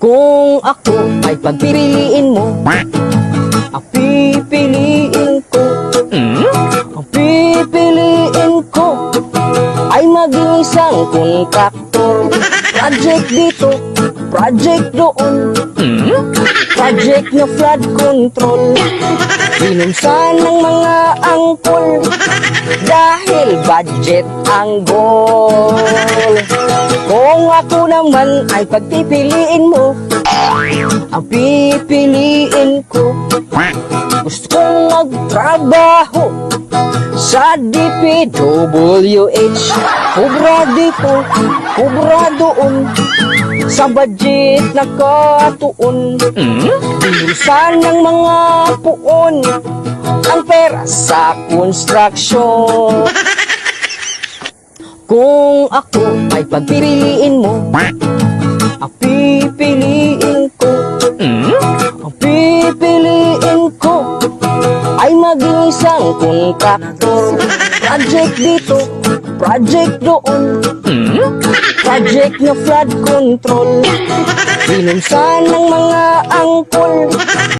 Kung ako ay pagpipiliin mo Ang pipiliin ko Ang pipiliin ko Ay maging isang kontraktor. Project dito, project doon. Project na flood control. Binunsan ng mga angkol Dahil budget ang goal ako naman ay pagpipiliin mo. Ang pipiliin ko. Gusto kong magtrabaho sa DPWH Kubra dito, kubra doon. Sa budget na katuon. Binusan ng mga puon. Ang pera sa construction Kung ako ay pagpipiliin mo Ang pipiliin ko Ang pipiliin ko Ay maging isang kontraktor Project dito, project doon. Project na flood control. Binunsan ng mga angkol